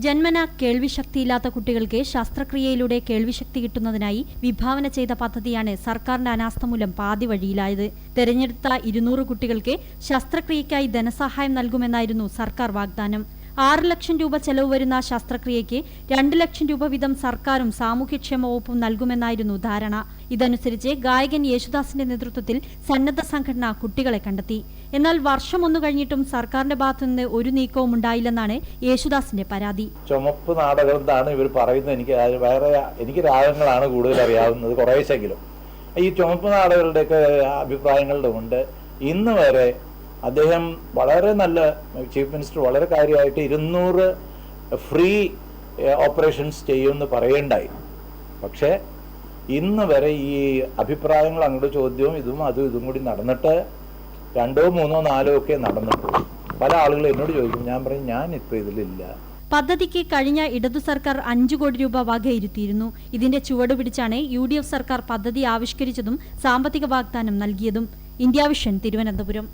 ജന്മന കേൾവിശക്തിയില്ലാത്ത കുട്ടികൾക്ക് ശസ്ത്രക്രിയയിലൂടെ കേൾവിശക്തി കിട്ടുന്നതിനായി വിഭാവന ചെയ്ത പദ്ധതിയാണ് സർക്കാരിന്റെ അനാസ്ഥ മൂലം പാതി വഴിയിലായത്. തെരഞ്ഞെടുത്ത ഇരുന്നൂറ് കുട്ടികൾക്ക് ശസ്ത്രക്രിയയ്ക്കായി ധനസഹായം നൽകുമെന്നായിരുന്നു സർക്കാർ വാഗ്ദാനം. ആറ് ലക്ഷം രൂപ ചെലവ് വരുന്ന ശസ്ത്രക്രിയയ്ക്ക് രണ്ട് ലക്ഷം രൂപ വീതം സർക്കാരും സാമൂഹ്യക്ഷേമ വകുപ്പും നൽകുമെന്നായിരുന്നു ധാരണ. ഇതനുസരിച്ച് ഗായകൻ യേശുദാസിന്റെ നേതൃത്വത്തിൽ സന്നദ്ധ സംഘടന കുട്ടികളെ കണ്ടെത്തി. എന്നാൽ വർഷം ഒന്നു കഴിഞ്ഞിട്ടും സർക്കാരിന്റെ ഭാഗത്തുനിന്ന് ഒരു നീക്കവും ഉണ്ടായില്ലെന്നാണ് യേശുദാസിന്റെ പരാതി. ചുമപ്പ് നാടകം ഇവർ പറയുന്നത്. എനിക്ക് വേറെ എനിക്ക് രാഗങ്ങളാണ് കൂടുതൽ അറിയാവുന്നത് കുറേശെങ്കിലും ഈ ചുമപ്പ് നാടകളുടെയൊക്കെ അഭിപ്രായങ്ങളുടെ കൊണ്ട് ഇന്ന് വരെ അദ്ദേഹം വളരെ നല്ല ചീഫ് മിനിസ്റ്റർ വളരെ കാര്യമായിട്ട് ഇരുന്നൂറ് ഫ്രീ ഓപ്പറേഷൻസ് ചെയ്യുമെന്ന് പറയേണ്ടായി. പക്ഷേ ഇന്ന് വരെ ഈ അഭിപ്രായങ്ങൾ അങ്ങോട്ട് ചോദ്യവും ഇതും അതും ഇതും കൂടി നടന്നിട്ട് രണ്ടോ മൂന്നോ നാലോ ഒക്കെ നടന്നിട്ടുള്ളൂ പല ആളുകളും എന്നോട് ചോദിക്കും ഞാൻ പറയും ഞാൻ ഇപ്പോൾ ഇതിലില്ല. പദ്ധതിക്ക് കഴിഞ്ഞ ഇടതു സർക്കാർ അഞ്ചു കോടി രൂപ വകയിരുത്തിയിരുന്നു ഇതിന്റെ ചുവട് പിടിച്ചാണ് യു ഡി എഫ് സർക്കാർ പദ്ധതി ആവിഷ്കരിച്ചതും സാമ്പത്തിക വാഗ്ദാനം നൽകിയതും. India vision Thiruvananthapuram.